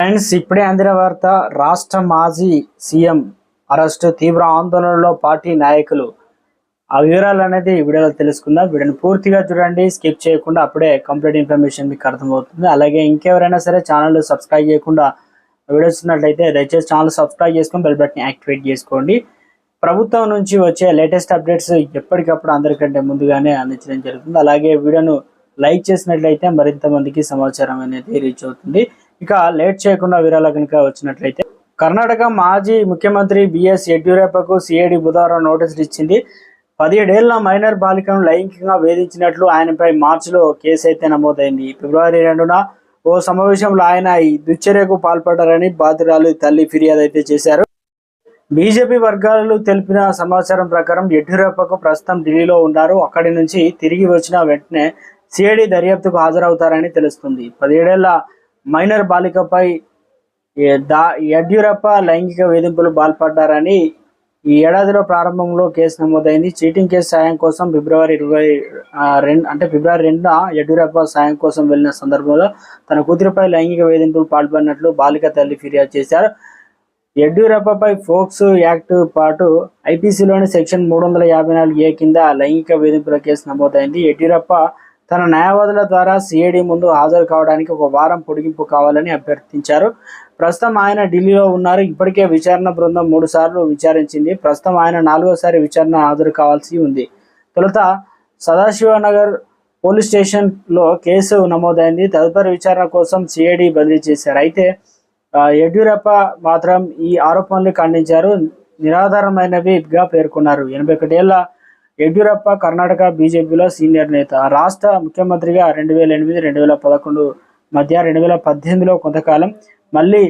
Friends ఇప్పుడే అందిన వార్త రాష్ట్ర మాజీ సీఎం అరెస్టు తీవ్ర ఆందోళనలో పార్టీ నాయకులు. ఆ వివరాలు అనేది వీడియోలో తెలుసుకుందాం. వీడియోని పూర్తిగా చూడండి స్కిప్ చేయకుండా అప్పుడే కంప్లీట్ ఇన్ఫర్మేషన్ మీకు అర్థమవుతుంది. అలాగే ఇంకెవరైనా సరే ఛానల్ సబ్స్క్రైబ్ చేయకుండా వీడియోస్ ఉన్నట్లయితే దయచేసి ఛానల్ సబ్స్క్రైబ్ చేసుకొని బెల్ బటన్ యాక్టివేట్ చేసుకోండి. ప్రభుత్వం నుంచి వచ్చే లేటెస్ట్ అప్డేట్స్ ఎప్పటికప్పుడు అందరికంటే ముందుగానే అందించడం జరుగుతుంది. అలాగే వీడియోను లైక్ చేసినట్లయితే మరింత మందికి సమాచారం అనేది రీచ్ అవుతుంది. ఇక లేట్ చేయకుండా వివరాలు కనుక వచ్చినట్లయితే కర్ణాటక మాజీ ముఖ్యమంత్రి బిఎస్ యడ్యూరప్పకు సిఐడి బుధవారం నోటీసులు ఇచ్చింది. పదిహేడేళ్ళ మైనర్ బాలికను లైంగికంగా వేధించినట్లు ఆయనపై మార్చిలో కేసు అయితే నమోదైంది ఫిబ్రవరి రెండున ఓ సమావేశంలో ఆయన ఈ దుశ్చర్యకు పాల్పడ్డారని బాధితురాలు తల్లి ఫిర్యాదు అయితే చేశారు. బీజేపీ వర్గాలు తెలిపిన సమాచారం ప్రకారం యడ్యూరప్పకు ప్రస్తుతం ఢిల్లీలో ఉన్నారు. అక్కడి నుంచి తిరిగి వచ్చిన వెంటనే సిఐడి దర్యాప్తుకు హాజరవుతారని తెలుస్తుంది. పదిహేడేళ్ళ మైనర్ బాలికపై దా యడ్యూరప్ప లైంగిక వేధింపులు పాల్పడ్డారని ఈ ఏడాదిలో ప్రారంభంలో కేసు నమోదైంది. చీటింగ్ కేసు సాయం కోసం ఫిబ్రవరి ఇరవై రెండు అంటే ఫిబ్రవరి రెండున యడ్యూరప్ప సాయం కోసం వెళ్ళిన సందర్భంలో తన కూతురిపై లైంగిక వేధింపులు పాల్పడినట్లు బాలిక తల్లి ఫిర్యాదు చేశారు. యడ్యూరప్పపై ఫోక్స్ యాక్ట్ పాటు ఐపీసీలోని సెక్షన్ మూడు వందల యాభై నాలుగు ఏ కింద లైంగిక వేధింపుల కేసు నమోదైంది. యడ్యూరప్ప తన న్యాయవాదుల ద్వారా సిఐడి ముందు హాజరు కావడానికి ఒక వారం పొడిగింపు కావాలని అభ్యర్థించారు. ప్రస్తుతం ఆయన ఢిల్లీలో ఉన్నారు. ఇప్పటికే విచారణ బృందం మూడు సార్లు విచారించింది. ప్రస్తుతం ఆయన నాలుగోసారి విచారణ హాజరు కావాల్సి ఉంది. తొలుత సదాశివనగర్ పోలీస్ స్టేషన్లో కేసు నమోదైంది. తదుపరి విచారణ కోసం సిఐడి బదిలీ చేశారు. అయితే యడ్యూరప్ప మాత్రం ఈ ఆరోపణలు ఖండించారు. నిరాధారమైనవిగా పేర్కొన్నారు. ఎనభై ఒకటేళ్ళ యడ్యూరప్ప కర్ణాటక బీజేపీలో సీనియర్ నేత. రాష్ట్ర ముఖ్యమంత్రిగా రెండు వేల ఎనిమిది రెండు వేల పదకొండు మధ్య రెండు వేల పద్దెనిమిదిలో కొంతకాలం మళ్ళీ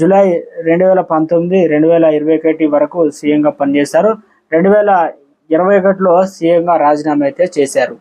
జూలై రెండు వేల పంతొమ్మిది రెండు వేల ఇరవై ఒకటి వరకు సీఎంగా పనిచేశారు. రెండు వేల ఇరవై ఒకటిలో సీఎంగా రాజీనామా అయితే చేశారు.